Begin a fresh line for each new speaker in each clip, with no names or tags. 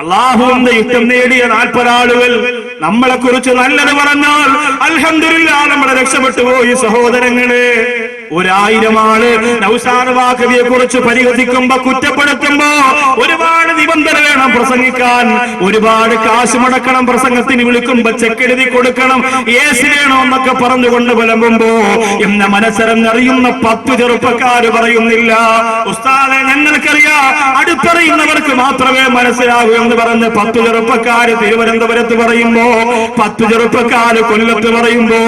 അള്ളാഹുവിന്റെ ഇഷ്ടം നേടിയ നാൽപ്പതാളുകൾ നമ്മളെ കുറിച്ച് നല്ലത് പറഞ്ഞാൽ അൽഹന്ദില്ല നമ്മളെ രക്ഷപ്പെട്ടു പോയി സഹോദരങ്ങളെ. ഒരായിരം ആൾ നൗസാദ് കുറിച്ച് പരിഹസിക്കുമ്പോ കുറ്റപ്പെടുത്തുമ്പോ ഒരുപാട് നിബന്ധന വേണം പ്രസംഗിക്കാൻ. ഒരുപാട് കാശ് മുടക്കണം പ്രസംഗത്തിന് വിളിക്കുമ്പോ ചെക്കെഴുതി കൊടുക്കണം. ഏസി വേണോ എന്നൊക്കെ പറഞ്ഞുകൊണ്ട് വിളമ്പുമ്പോ എന്ന മനസ്സരങ്ങറിയുന്ന പത്ത് ചെറുപ്പക്കാര് പറയുന്നില്ല. ഉസ്താദെ ഞങ്ങൾക്കറിയാം അടുത്തറിയുന്നവർക്ക് മാത്രമേ മനസ്സിലാകൂ എന്ന് പറഞ്ഞ് പത്ത് ചെറുപ്പക്കാര് തിരുവനന്തപുരത്ത് പറയുമ്പോ പത്ത് ചെറുപ്പക്കാര് കൊല്ലത്ത് പറയുമ്പോ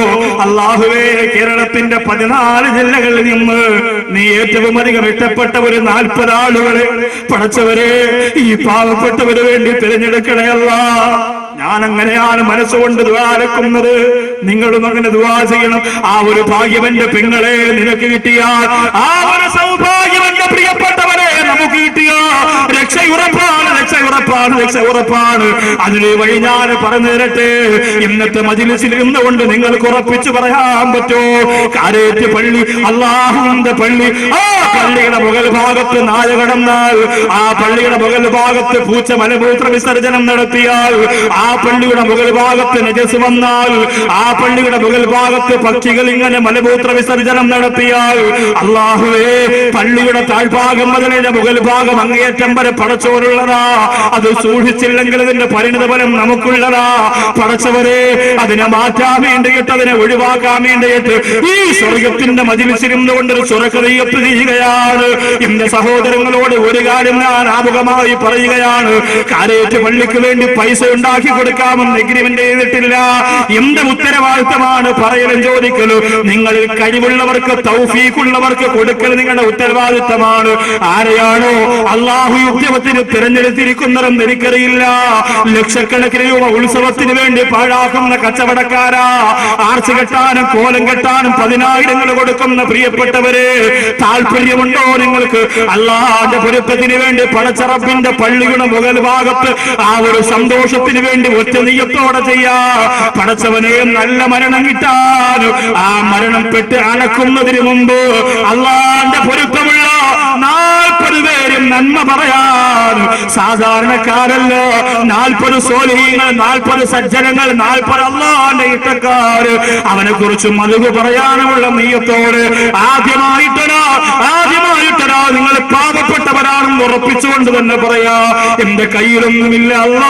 അള്ളാഹുവേ കേരളത്തിന്റെ പതിനാല് ജില്ലകളിൽ നിന്ന് നീ ഏറ്റവും അധികം ഇഷ്ടപ്പെട്ട ഒരു നാൽപ്പത് ആളുകളെ പഠിച്ചവരെ ഈ പാവപ്പെട്ടവര് വേണ്ടി തിരഞ്ഞെടുക്കണയല്ല ഞാൻ അങ്ങനെയാണ് മനസ്സുകൊണ്ട് ദ്വാരക്കുന്നത് നിങ്ങളും അങ്ങനെ ദ്വാ ചെയ്യണം. ആ ഒരു ഭാഗ്യവന്റെ പെങ്ങളെ നിനക്ക് കിട്ടിയാൽ ആ ഒരു സൗഭാഗ്യം എന്റെ പ്രിയപ്പെട്ടവരെ നമുക്ക് കിട്ടിയ രക്ഷയുറപ്പാണ് രക്ഷയുറപ്പാണ് രക്ഷയുറപ്പാണ്. അതിന് വഴി ഞാൻ പറഞ്ഞു തരട്ടെ. ഇന്നത്തെ മജിലിസിൽ ഇരുന്നുകൊണ്ട് നിങ്ങൾക്ക് ഉറപ്പിച്ചു പറയാൻ പറ്റോ? കാരേറ്റ് പള്ളി അള്ളാഹുവിന്റെ പള്ളി. ആ പള്ളിയുടെ മുകൾ ഭാഗത്ത് നായ കടന്നാൽ ആ പള്ളിയുടെ മുകൾ ഭാഗത്ത് പൂച്ച മലമൂത്ര വിസർജനം നടത്തിയാൽ ആ പള്ളിയുടെ മുകൾ ഭാഗത്ത് നജസ് വന്നാൽ ആ പള്ളിയുടെ മുകൾ ഭാഗത്ത് പക്ഷികൾ ഇങ്ങനെ മലമൂത്ര വിസർജനം നടത്തിയാൽ അള്ളാഹുവേ പള്ളിയുടെ താഴ്ഭാഗം മുതലിന്റെ മുകൾ ഭാഗം അങ്ങേയറ്റം വരെ പടച്ചവരുള്ളതാ അത് സൂക്ഷിച്ചില്ലെങ്കിൽ അതിന്റെ പരിണിതഫലം നമുക്കുള്ളതാ. പടച്ചവരെ അതിനെ മാറ്റാൻ വേണ്ടിയിട്ട് അതിനെ ഒഴിവാക്കാൻ വേണ്ടിയിട്ട് ഈ സ്വർഗത്തിന്റെ മതിലിച്ചിരുന്നുകൊണ്ട് ഒരു സ്വർഗതയപ്പ് ചെയ്യുകയാണ് എന്റെ സഹോദരങ്ങളോട് ഒരു കാര്യം ഞാൻ ആമുഖമായി പറയുകയാണ്. കാരേറ്റ് പള്ളിക്ക് വേണ്ടി പൈസ ഉണ്ടാക്കി കൊടുക്കാമെന്ന് എഗ്രിമെന്റ് ചെയ്തിട്ടില്ല. എന്ത് ഉത്തരവാദിത്തമാണ് പറയലും ചോദിക്കലും? നിങ്ങളിൽ കഴിവുള്ളവർക്ക് തൗഫീഖുള്ളവർക്ക് കൊടുക്കൽ നിങ്ങളുടെ ഉത്തരവാദിത്തമാണ്. ആരെയാണോ അള്ളാഹു ഉദ്യമത്തിന് തിരഞ്ഞെടുത്തിരിക്കുന്നതെന്ന് എനിക്കറിയില്ല. ലക്ഷക്കണക്കിന് രൂപ ഉത്സവത്തിന് വേണ്ടി പാഴാക്കുന്ന കച്ചവടക്കാരാ. ആർച്ച് കെട്ടാനും കോലം കെട്ടാനും പതിനായിരങ്ങൾ കൊടുക്കുന്ന പ്രിയപ്പെട്ടവരെ താല്പര്യമുണ്ടോ നിങ്ങൾക്ക്? അള്ളാന്റെ പൊരുത്തത്തിന് വേണ്ടി പടച്ചറപ്പിന്റെ പള്ളിയുടെ മുകൾ ഭാഗത്ത് ആ ഒരു സന്തോഷത്തിന് വേണ്ടി ഒറ്റ നെയ്യത്തോടെ ചെയ്യാ. പടച്ചവനെ നല്ല മരണം കിട്ടാനും ആ മരണം പെട്ട് അണക്കുന്നതിന് മുമ്പ് അള്ളാന്റെ പൊരുത്തമുള്ള നാൽപ്പത് പേരും നന്മ പറയാൻ സാധാരണക്കാരല്ലോ? നാൽപ്പത് സോലിഹീങ്ങൾ നാൽപ്പത് സജ്ജനങ്ങൾ നാൽപ്പത് അള്ളാന്റെ ഇട്ടക്കാര് അവനെ കുറിച്ച് മതിവ് പറയാനുമുള്ള നീയത്തോട് ആദ്യമായിട്ടടാ ആദ്യമായിട്ടടാ നിങ്ങൾ പാപപ്പെട്ടവരാണെന്ന് ഉറപ്പിച്ചുകൊണ്ട് തന്നെ പറയാ എന്റെ കയ്യിലൊന്നുമില്ല അല്ല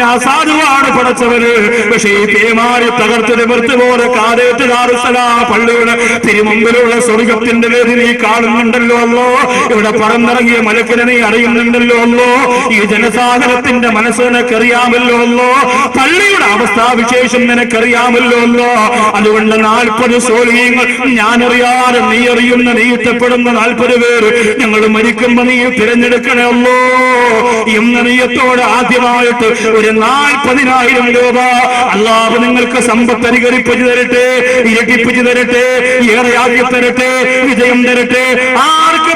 ഞാൻ സാധുവാണ് പടച്ചവര് പക്ഷേ ഈ പേമാരി തകർത്ത് നിവർത്തി പോലെ കാതേറ്റ് ദാറുസലാ പള്ളിയുടെ തിരുമുമ്പിലുള്ള സ്വർഗത്തിന്റെ വേദി നീ കാണുന്നുണ്ടല്ലോ അല്ലോ ഇവിടെ പറന്നിറങ്ങിയ മലക്കിനെ നീ അറിയുന്നുണ്ടല്ലോ അല്ലോ. ഈ ജനസാഗരത്തിന്റെ മനസ്സ് നിനക്കറിയാമല്ലോ അല്ലോ. പള്ളിയുടെ അവസ്ഥാവിശേഷം നിനക്കറിയാമല്ലോ അല്ലോ. അതുകൊണ്ട് നാൽപ്പത് സോലിയങ്ങൾ ഞാനറിയാതെ നീ അറിയുന്ന നീ ഇഷ്ടപ്പെടുന്ന നാൽപ്പത് പേര് ഞങ്ങൾ മരിക്കുമ്പോ നീ തിരഞ്ഞെടുക്കണമല്ലോ എന്ന നീയത്തോടെ ആദ്യമായിട്ട് ഒരു നാൽപ്പതിനായിരം രൂപ അല്ലാതെ നിങ്ങൾക്ക് സമ്പത്ത് അനുകരിപ്പിച്ചു തരട്ടെ ഇരട്ടിപ്പിച്ചു തരട്ടെ ഏറെ ഏറെയാക്കി തരട്ടെ വിജയം തരട്ടെ. ആർക്ക്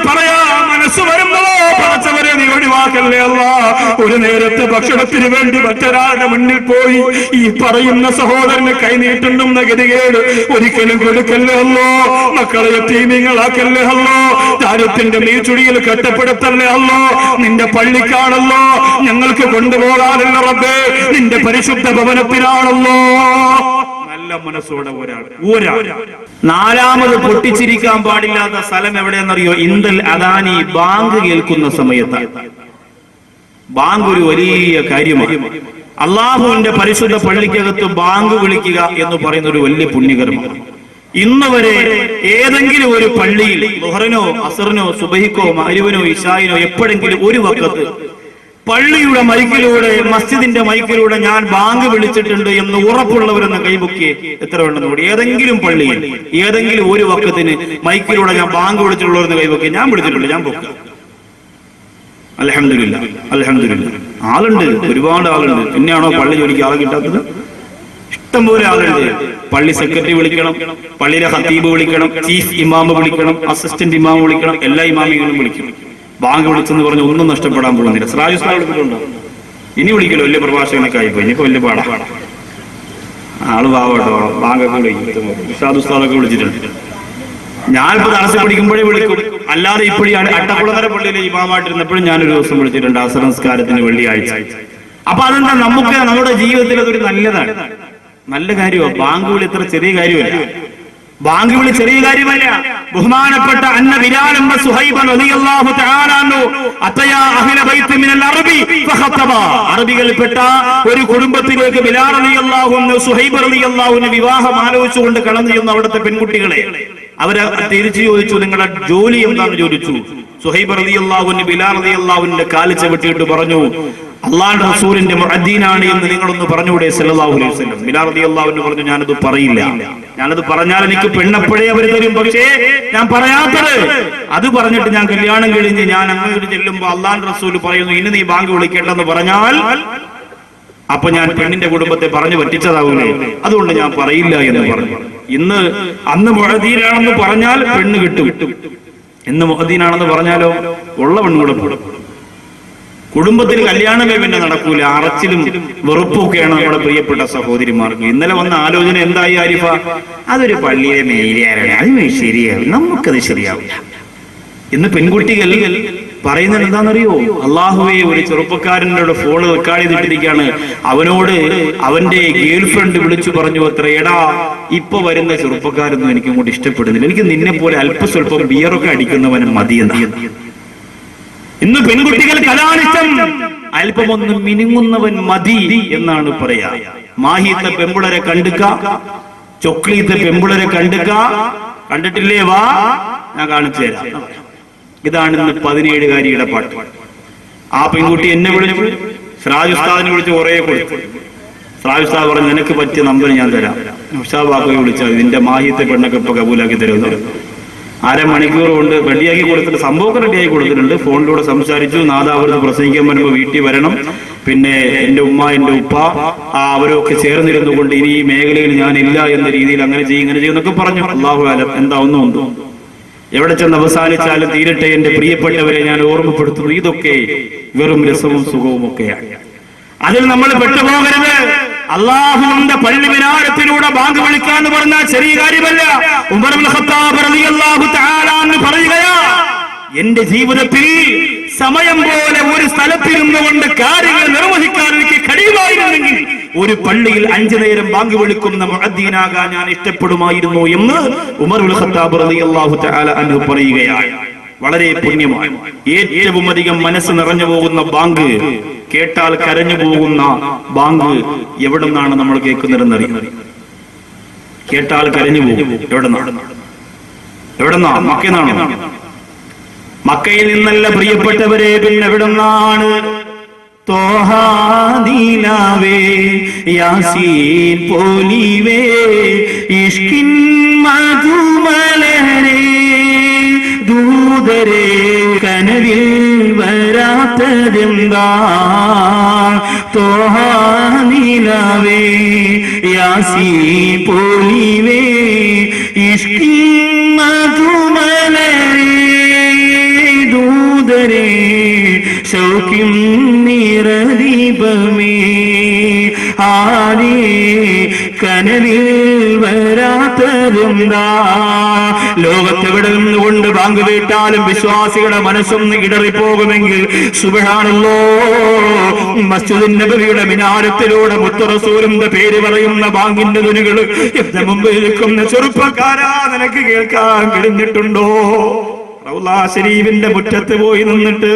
ഒരു നേരത്തെ ഭക്ഷണത്തിന് വേണ്ടി മറ്റൊരാളുടെ മുന്നിൽ പോയി ഈ പറയുന്ന സഹോദരന് കൈനീട്ടുണ്ടെന്ന ഗതികേട് ഒരിക്കലും കൊടുക്കല്ലേ അല്ലോ? മക്കളെ തീമിങ്ങളാക്കല്ലേ അല്ലോ? ദാരത്തിന്റെ നീച്ചുടിയിൽ കെട്ടപ്പെടുത്തല്ലേ അല്ലോ? നിന്റെ പള്ളിക്കാണല്ലോ. ഞങ്ങൾക്ക് കൊണ്ടുപോകാനുള്ള റബ്ബേ. നിന്റെ പരിശുദ്ധ ഭവനത്തിലാണല്ലോ നല്ല മനസ്സോടെ ഒരാൾ. ഒരാൾ. നാലാമത് പൊട്ടിച്ചിരിക്കാൻ പാടില്ലാത്ത സ്ഥലം എവിടെയെന്നറിയോ? ഇന്ദൽ അദാനി ബാങ്ക് കേൾക്കുന്ന സമയത്ത്. ബാങ്ക് ഒരു വലിയ കാര്യമാണ്. അള്ളാഹുവിന്റെ പരിശുദ്ധ പള്ളിക്കകത്ത് ബാങ്ക് വിളിക്കുക എന്ന് പറയുന്ന ഒരു വലിയ പുണ്യകരമാണ് ഇന്ന് വരെ ഏതെങ്കിലും ഒരു പള്ളിയിൽ ലുഹറിനോ അസറിനോ സുബഹിക്കോ മരുവിനോ ഇഷായിനോ എപ്പോഴെങ്കിലും ഒരു വക്കത്ത് പള്ളിയുടെ മൈക്കിലൂടെ മസ്ജിദിന്റെ മൈക്കിലൂടെ ഞാൻ ബാങ്ക് വിളിച്ചിട്ടുണ്ട് എന്ന് ഉറപ്പുള്ളവരെന്ന് കൈമുക്കി എത്ര ഉണ്ടെന്ന് കൂടി. ഏതെങ്കിലും പള്ളിയിൽ ഏതെങ്കിലും ഒരു വക്കത്തിന് മൈക്കിലൂടെ ഞാൻ ബാങ്ക് വിളിച്ചിട്ടുള്ളവരെന്ന് കൈമുക്കി ഞാൻ വിളിച്ചിട്ടുണ്ട് ഞാൻ പൊക്കുക അലഹമില്ല അലഹമില്ല ആളുണ്ട് ഒരുപാട് ആളുണ്ട്. എന്നെയാണോ പള്ളി ജോലിക്ക് ആളെ കിട്ടാത്തത്? ഇഷ്ടംപോലെ ആളുണ്ട്. പള്ളി സെക്രട്ടറി വിളിക്കണം പള്ളിയിലെ ഹത്തീബ് വിളിക്കണം ചീഫ് ഇമാമ് വിളിക്കണം അസിസ്റ്റന്റ് ഇമാമ് വിളിക്കണം എല്ലാ ഇമാമികളും വിളിക്കണം ബാങ്ക് വിളിച്ചെന്ന് പറഞ്ഞ് ഒന്നും നഷ്ടപ്പെടാൻ പോകുന്നില്ല. സിറാജു വിളിച്ചിട്ടുണ്ടോ ഇനി വിളിക്കലോ വലിയ പ്രഭാഷകനൊക്കെ ആയിപ്പോ ഇനിയിപ്പോ വലിയ പാടാ. ആൾ പാവട്ടോ ബാങ്കൊക്കെ വിളിക്കും ഉസ്താദൊക്കെ വിളിച്ചിട്ടുണ്ട്. ഞാനിപ്പോ തടസ്സം പിടിക്കുമ്പോഴേ വിളിക്കും. അല്ലാതെ ഇപ്പോഴും അട്ടക്കുളങ്ങര പള്ളിയിലെ ഇമാമായിട്ടിരുന്നപ്പോഴും ഞാനൊരു ദിവസം വിളിച്ചിട്ടുണ്ട് ആ സംസ്കാരത്തിന് വെള്ളിയാഴ്ച. അപ്പൊ അതെന്താ? നമുക്ക് നമ്മുടെ ജീവിതത്തിൽ അതൊരു നല്ലതാണ്. നല്ല കാര്യമാണ് ബാങ്ക് വിളി ഇത്ര ചെറിയ കാര്യമല്ല. ബാങ്ക് വിളി ചെറിയ കാര്യമല്ല. ബഹുമാനപ്പെട്ട അന്ന ബിലാൽ സുഹൈബ റളിയല്ലാഹു തആല അൻഹു അത്തയാ അഹ്ല ബൈത്ത് മിനൽ അറബി ഫഖതബ അറബികളിൽപ്പെട്ട ഒരു കുടുംബത്തിലേക്ക് ബിലാൽ റളിയല്ലാഹു അൻഹു സുഹൈബ അൻഹു വിവാഹം ആലോചിച്ചുകൊണ്ട് ചെന്ന അവിടുത്തെ പെൺകുട്ടികളെ. അവരെ തിരിച്ചു ചോദിച്ചു നിങ്ങളുടെ ജോലി എന്താണെന്ന് ചോദിച്ചു? സുഹൈബ് റതി അൻഹു ബിലാൽ റതി അൻഹുവിന്റെ കാൽ ചവിട്ടിയിട്ട് പറഞ്ഞു അള്ളാഹുന്റെ റസൂലിന്റെ മുഅദ്ദീനാണ് എന്ന് നിങ്ങളൊന്ന് പറഞ്ഞുകൂടെ? സല്ലല്ലാഹു അലൈഹി വസല്ലം. ബിലാൽ റതി അൻഹു പറഞ്ഞു ഞാനത് പറയില്ല. ഞാനത് പറഞ്ഞാൽ എനിക്ക് പെണ്ണപ്പഴേ അവർ തരും. പക്ഷേ ഞാൻ പറയാത്തത് അത് പറഞ്ഞിട്ട് ഞാൻ കല്യാണം കഴിഞ്ഞ് ഞാൻ അങ്ങോട്ട് ചെല്ലുമ്പോ അള്ളാഹുന്റെ റസൂൽ പറയുന്നു ഇനി നീ ബാങ്ക് വിളിക്കേണ്ടെന്ന് പറഞ്ഞാൽ അപ്പൊ ഞാൻ പെണ്ണിന്റെ കുടുംബത്തെ പറഞ്ഞു പറ്റിച്ചതാവൂലേ? അതുകൊണ്ട് ഞാൻ പറയില്ല എന്ന് പറഞ്ഞു. ഇന്ന് അന്ന് മുഹദീനാണെന്ന് പറഞ്ഞാൽ പെണ്ണ് കിട്ടും. ഇന്ന് മുഹദീനാണെന്ന് പറഞ്ഞാലോ? ഉള്ള പെണ്ണുകൂടെ കൂടും കുടുംബത്തിൽ കല്യാണമേ പിന്നെ നടക്കൂല. അറച്ചിലും വെറുപ്പൊക്കെയാണ് നമ്മുടെ പ്രിയപ്പെട്ട സഹോദരിമാർക്ക്. ഇന്നലെ വന്ന ആലോചന എന്തായി ആരിഫ? അതൊരു പള്ളിയിലെ മേലിയാരാണ് അത് ശരിയാവും നമുക്കത് ശരിയാവില്ല. ഇന്ന് പെൺകുട്ടികൾ പറയുന്നത് എന്താണെന്നറിയോ? അള്ളാഹുവെ ഒരു ചെറുപ്പക്കാരന്റെ ഫോൺ വെക്കാളിതിട്ടിരിക്കുകയാണ്. അവനോട് അവന്റെ ഗേൾ ഫ്രണ്ട് വിളിച്ചു പറഞ്ഞു അത്ര എടാ ഇപ്പൊ വരുന്ന ചെറുപ്പക്കാരൊന്നും എനിക്ക് അങ്ങോട്ട് ഇഷ്ടപ്പെടുന്നില്ല. എനിക്ക് നിന്നെ പോലെ അല്പസ്വല്പം ബിയറൊക്കെ അടിക്കുന്നവനും മതിയെന്ന്. ഇന്ന് പെൺകുട്ടികൾ കലാനിഷ്ടം. അല്പമൊന്ന് മിനുങ്ങുന്നവൻ മതി എന്നാണ് പറയാ. മാഹിത്തെ പെമ്പുളരെ കണ്ടുക്ക ചൊക്ലീത്തെ പെമ്പുളരെ കണ്ടുക കണ്ടിട്ടില്ലേ? വാ ഞാൻ കാണിച്ചു തരാം. ഇതാണ് ഇന്ന് പതിനേഴുകാരിയുടെ പാട്ട്. ആ പെൺകുട്ടി എന്നെ വിളിച്ചു സിറാജ് ഉസ്താദിനെ വിളിച്ച് കുറേ കൊടുത്തു സിറാജ് ഉസ്താദ് പറഞ്ഞു നിനക്ക് പറ്റിയ നമ്പർ ഞാൻ തരാം. ഉസ്താദ് ബാക്കയെ വിളിച്ചാൽ ഇതിന്റെ മാഹിത്തെ പെണ്ണൊക്കെ ഇപ്പൊ കബൂലാക്കി തരുമെന്ന്. അരമണിക്കൂർ കൊണ്ട് റെഡിയാക്കി കൊടുത്തിട്ട് സംഭവമൊക്കെ റെഡിയാക്കി കൊടുത്തിട്ടുണ്ട്. ഫോണിലൂടെ സംസാരിച്ചു നാദാവൃത് പ്രസംഗിക്കാൻ വരുമ്പോൾ വീട്ടിൽ വരണം. പിന്നെ എന്റെ ഉമ്മ എന്റെ ഉപ്പ അവരൊക്കെ ചേർന്നിരുന്നു കൊണ്ട് ഇനി ഈ മേഖലയിൽ ഞാൻ ഇല്ല എന്ന രീതിയിൽ അങ്ങനെ ചെയ്യും ഇങ്ങനെ ചെയ്യും എന്നൊക്കെ പറഞ്ഞു. അള്ളാഹു ആലം എന്താ ഒന്നും ഉണ്ടോ? എവിടെ ചെന്ന് അവസാനിച്ചാലും തീരട്ടെ എന്റെ പ്രിയപ്പെട്ടവരെ ഞാൻ ഓർമ്മപ്പെടുത്തുന്നു. ഇതൊക്കെ വെറും രസവും സുഖവും ഒക്കെയാണ്. അതിൽ നമ്മൾ പെട്ടുപോകരുത്. അള്ളാഹുവിന്റെ പള്ളി വിനാരത്തിലൂടെ ബാങ്ക് വിളിക്കാൻ പറഞ്ഞാൽ ചെറിയ കാര്യമല്ല. പറയുകയാ എന്റെ ജീവിതത്തിൽ സമയം പോലെ ഒരു സ്ഥലത്തിരുന്നു കൊണ്ട് കാര്യങ്ങൾ നിർവഹിക്കാൻ എനിക്ക് കഴിയുമായിരുന്നെങ്കിൽ ഒരു പള്ളിയിൽ അഞ്ചു നേരം ബാങ്ക് വിളിക്കുന്ന മുഅദ്ദീനാകാൻ ഞാൻ ഇഷ്ടപ്പെടുമായിരുന്നു എന്ന് ഉമർ ഉൽ ഖത്താബ് റളിയല്ലാഹു തആല അൻഹു പറയുകയാണ്. വളരെ പുണ്യമാണ്. ഏറ്റവും അധികം മനസ്സ് നിറഞ്ഞു പോകുന്ന ബാങ്ക് കേട്ടാൽ കരഞ്ഞു പോകുന്ന ബാങ്ക് എവിടെ നിന്നാണ് നമ്മൾ കേൾക്കുന്നതെന്നറിയാം കേട്ടാൽ കരഞ്ഞു പോകും. എവിടെ നിന്നാണ് എവിടെ നിന്നാ മക്കന്നാണോ മക്കയിൽ നിന്നല്ല പ്രിയപ്പെട്ടവരെ പിന്നെ എവിടെ നിന്നാണ് തോഹാദീലാവേ യാസീൻ പോലിവേ ഇഷ്കിൻ മധുമലരേ ദൂതരെ കനവിൽ വരാത്തതെന്താ? തോഹാനിലവേ യാസി പോലിവേ ഇഷ്കിൻ ശൗക്കിം നിറദീപമേ. ആരേ കനലിൽ വരാത്തതെന്താ ലോകത്തെവിടെ നിന്നുകൊണ്ട് ബാങ്ക് വീട്ടാലും വിശ്വാസികളുടെ മനസ്സൊന്ന് ഇടറിപ്പോകുമെങ്കിൽ സുബഹാണല്ലോ മസ്ജിദ് നബിയുടെ മിനാരത്തിലൂടെ മുത്തറസൂലിന്റെ പേര് പറയുന്ന ബാങ്കിന്റെ തുനികൾ എന്റെ മുമ്പിൽ നിൽക്കുന്ന ചെറുപ്പക്കാരാ നിനക്ക് കേൾക്കാൻ കഴിഞ്ഞിട്ടുണ്ടോ? റൗലാ ശരീഫിന്റെ മുറ്റത്ത് പോയി നിന്നിട്ട്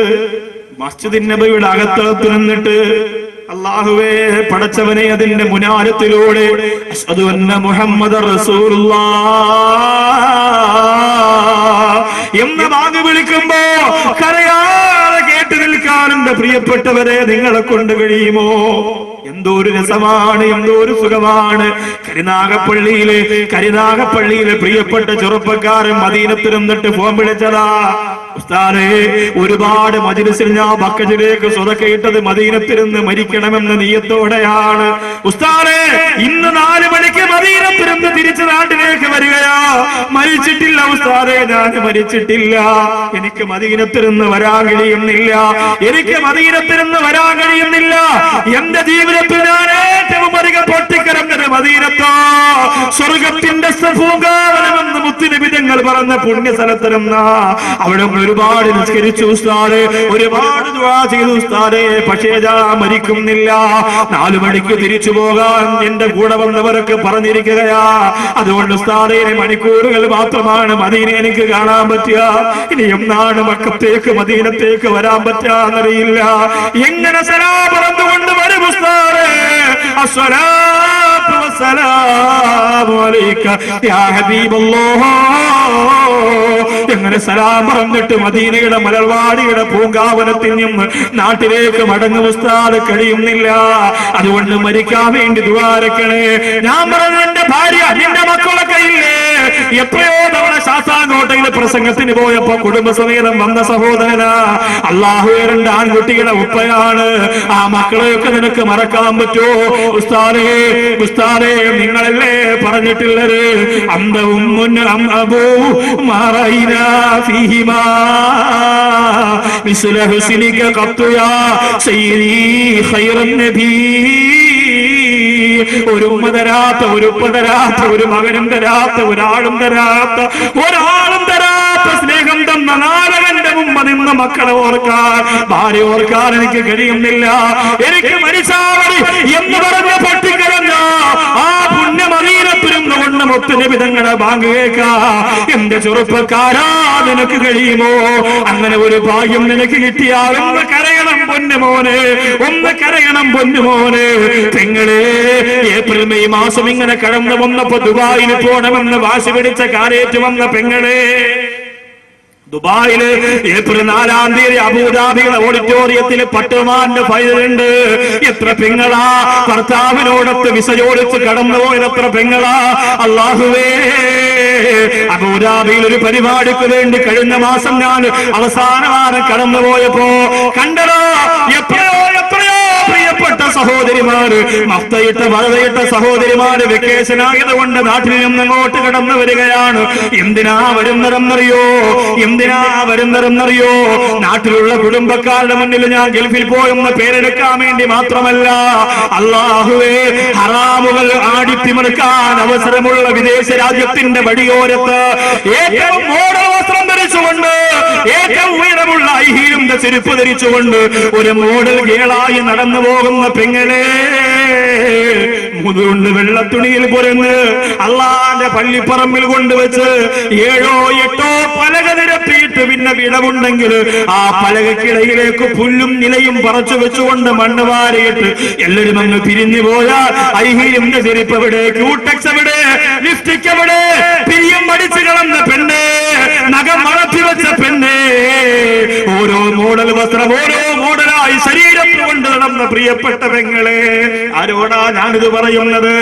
മസ്ജിദ് നബിയുടെ അകത്തളത്ത് നിന്നിട്ട് അള്ളാഹുവേ പടച്ചവനെ അതിന്റെ മുനാരത്തിലൂടെ അഷ്ഹദു മുഹമ്മദ് എന്ന വാങ്ങി വിളിക്കുമ്പോ കരയാതെ കേട്ടു നിൽക്കാൻ എന്റെ പ്രിയപ്പെട്ടവരെ നിങ്ങളെ കൊണ്ട് കഴിയുമോ? എന്തോ ഒരു രസമാണ് എന്തോ ഒരു സുഖമാണ്. കരിനാഗപ്പള്ളിയിലെ കരിനാഗപ്പള്ളിയിലെ പ്രിയപ്പെട്ട ചെറുപ്പക്കാരൻ മദീനത്തിൽ നിന്നിട്ട് ഫോം വിളിച്ചതാ. ഉസ്താദേ ഒരുപാട് മജിലിസിൽ ഞാൻ ബക്കജിലേക്ക് സ്വതക്കയിട്ടത് മദീനത്തിരുന്ന് മരിക്കണമെന്ന നീയത്തോടെയാണ്. ഉസ്താദേ ഇന്ന് നാല് മണിക്ക് മദീനത്തിരുന്ന് തിരിച്ചു നാട്ടിലേക്ക് വരികയാ. മരിച്ചിട്ടില്ല ഉസ്താദേ ഞാൻ മരിച്ചിട്ടില്ല. എനിക്ക് മദീനത്തിരുന്ന് വരാൻ കഴിയുന്നില്ല. എനിക്ക് മദീനത്തിരുന്ന് വരാൻ കഴിയുന്നില്ല. എന്റെ ജീവിതത്തിൽ ഞാൻ ഏറ്റവും അധികം പൊട്ടിക്കരഞ്ഞത് മദീനത്തോ. സ്വർഗത്തിന്റെ മുത്തുനിബിതങ്ങൾ പറഞ്ഞ പുണ്യ സ്ഥലത്തിരുന്ന അവിടെ ഒരുപാട് നിസ്കരിച്ചു ഉസ്താദ്. ഒരുപാട് ദുആ ചെയ്തു ഉസ്താദേ. പക്ഷേ മരിക്കുന്നില്ല. നാലു മണിക്ക് തിരിച്ചു പോകാൻ എന്റെ കൂടെ വന്നവരൊക്കെ പറഞ്ഞിരിക്കുകയാ. അതുകൊണ്ട് ഉസ്താദേ മണിക്കൂറുകൾ മാത്രമാണ് മദീന എനിക്ക് കാണാൻ പറ്റുക. ഇനി എന്നാണ് മക്കത്തേക്ക് മദീനത്തേക്ക് വരാൻ പറ്റാന്നറിയില്ല എങ്ങനെ സലാ പറന്നുകൊണ്ട് വരും ഉസ്താദേ? അസ്സലാത്തു എങ്ങനെ സലാം പറഞ്ഞിട്ട് മദീനയുടെ മലർവാടിയുടെ പൂങ്കാവനത്തിൽ നിന്ന് നാട്ടിലേക്ക് മടങ്ങും ഉസ്താദ് കഴിയുന്നില്ല. അതുകൊണ്ട് മരിക്കാൻ വേണ്ടി ദ്വാരക്കണേ. ഞാൻ പറഞ്ഞു ഭാര്യ നിന്റെ മക്കളൊക്കെ ഇല്ലേ എത്രയോ തവണ ശാസ്താങ്കോട്ടയിൽ പ്രസംഗത്തിന് പോയപ്പോ കുടുംബസമേതം വന്ന സഹോദരന അള്ളാഹു രണ്ട് ആൺകുട്ടികളുടെ ഉപ്പയാണ്. ആ മക്കളെയൊക്കെ നിനക്ക് മറക്കാൻ പറ്റോ? ഉസ്താദേ ഉസ്താദേ നിങ്ങളല്ലേ പറഞ്ഞിട്ടുള്ളത്? അന്തവും മുന്നും അബൂ മറൈന ഫീഹിമാ. മിസ്ല ഹുസ്നിക ഖത്തുയാ സയ്യിദി ഖൈറൻ നബീ. ഒരു ഉമ്മ തരാത്ത ഒരു ഉപ്പ തരാത്ത ഒരു മകനും തരാത്ത ഒരാളും തരാത്ത ഒരാളും തരാത്ത സ്നേഹം തന്ന നാരകന്റെ മുമ്പ് നിന്ന മക്കളെ ഓർക്കാൻ ഭാര്യ ഓർക്കാൻ എനിക്ക് കഴിയുന്നില്ല. എനിക്ക് മരിച്ചാവടി എന്ന് പറഞ്ഞ പൊട്ടിക്കരഞ്ഞ ആ പുണ്യമതീരത്തിരുന്നു കൊണ്ട് മുത്തുനിബിതങ്ങളെ ബാങ്ക് കേൾക്കാ. എന്റെ ചെറുപ്പക്കാരാ നിനക്ക് കഴിയുമോ? അങ്ങനെ ഒരു ഭാഗ്യം നിനക്ക് കിട്ടിയാൽ ഒന്ന് കരയണം പൊന്നുമോനെ ഒന്ന് കരയണം പൊന്നുമോനെ പെങ്ങളെ ഏപ്രിൽ മെയ് മാസം ഇങ്ങനെ കടന്നു വന്നപ്പോ ദുബായിൽ പോണമെന്ന് വാശി പിടിച്ച കാരേറ്റ് വന്ന പെങ്ങളെ. ദുബായിൽ ഏപ്രിൽ നാലാം തീയതി അബുദാബിയുടെ ഓഡിറ്റോറിയത്തിൽ പട്ടുമാന്റെ ഫൈലുണ്ട് എത്ര പെങ്ങളാ? ഭർത്താവിനോടൊത്ത് വിസ ചോദിച്ച് കടന്നുപോയത് എത്ര പെങ്ങളാ? അള്ളാഹുവേ അബുദാബിയിൽ ഒരു പരിപാടിക്ക് വേണ്ടി കഴിഞ്ഞ മാസം ഞാൻ അവസാന വാരം കടന്നുപോയപ്പോ കണ്ടടാ എപ്പോഴോ സഹോദരിമാര് മഫ്തയിട്ട് വറവയിട്ട സഹോദരിമാര് വെക്കേഷൻ ആയതുകൊണ്ട് നാട്ടിൽ നിന്ന് ഇങ്ങോട്ട് കടന്നു വരികയാണ്. എന്തിനാ വരുന്നതെന്നറിയോ? എന്തിനാ വരുന്നതെന്നറിയോ? നാട്ടിലുള്ള കുടുംബക്കാരുടെ മുന്നിൽ ഞാൻ ഗൾഫിൽ പോയെന്ന് പേരെടുക്കാൻ വേണ്ടി മാത്രമല്ല അള്ളാഹുവേ ഹറാമുകൾ ആടിത്തിമിർക്കാൻ അവസരമുള്ള വിദേശ രാജ്യത്തിന്റെ വടിയോരത്ത് ഏറ്റവും ധരിച്ചുകൊണ്ട് ഏറ്റവും ഉയരമുള്ള ഐഹീലിന്റെ ചെരുപ്പ് ധരിച്ചുകൊണ്ട് ഒരു മോഡൽ ഗേളായി നടന്നു പോകുന്ന പെങ്ങളെ മുതുകൊണ്ട് വെള്ളത്തുണിയിൽ പുരന്ന് അള്ളാന്റെ പള്ളിപ്പറമ്പിൽ കൊണ്ടുവച്ച് ഏഴോ എട്ടോ പലക നിരത്തിയിട്ട് പിന്നെ വിടവുണ്ടെങ്കിൽ ആ പലകക്കിടയിലേക്ക് പുല്ലും നിലയും പറച്ചു വെച്ചുകൊണ്ട് മണ്ണ് വാരിയിട്ട് എല്ലാവരും അങ്ങ് പിരിഞ്ഞു പോയാൽ ഐഹീലിന്റെ ചെരുപ്പ് എവിടെ ക്യൂടെക്സ് എവിടെ ലിഫ്റ്റിക്ക് എവിടെ? പിരിയും മടിച്ചു കളന്ന പെണ്ണേ നഖം വളർത്തി വെച്ച പെണ്ണ് ഓരോ മോഡൽ വസ്ത്രം ഓരോ മോഡലായി ശരീരത്തിൽ കൊണ്ട് നടന്ന പ്രിയപ്പെട്ട പെങ്ങളെ ആരോടാ ഞാനിത് പറയുന്നത്?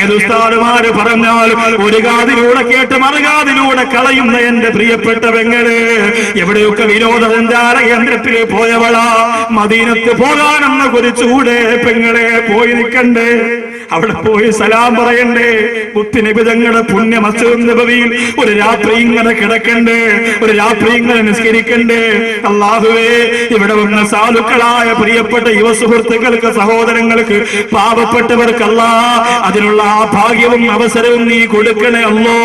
ഏതുസ്താടുമാര് പറഞ്ഞാൽ ഒരു കാതിലൂടെ കേട്ട് മറുകാതിലൂടെ കളയുന്ന എന്റെ പ്രിയപ്പെട്ട പെങ്ങൾ എവിടെയൊക്കെ വിനോദസഞ്ചാര കേന്ദ്രത്തിൽ പോയവളാ? മദീനത്ത് പോകാനെന്ന് കുറിച്ചുകൂടെ പെങ്ങളെ പോയി നിൽക്കണ്ടേ? അവിടെ പോയി സലാം പറയണ്ടേ? കുത്തിനിബിതങ്ങളുടെ പുണ്യ മസ്ജിദ് നബവിയിൽ ഒരു രാത്രി ഇങ്ങനെ കിടക്കണ്ടേ? ഒരു രാത്രി ഇങ്ങനെ നിസ്കരിക്കണ്ടേ? അള്ളാഹുവേ ഇവിടെ വന്ന സാധുക്കളായ പ്രിയപ്പെട്ട യുവ സുഹൃത്തുക്കൾക്ക് സഹോദരങ്ങൾക്ക് പാവപ്പെട്ടവർക്കല്ല അതിനുള്ള ആ ഭാഗ്യവും അവസരവും നീ കൊടുക്കണേ അല്ലോ.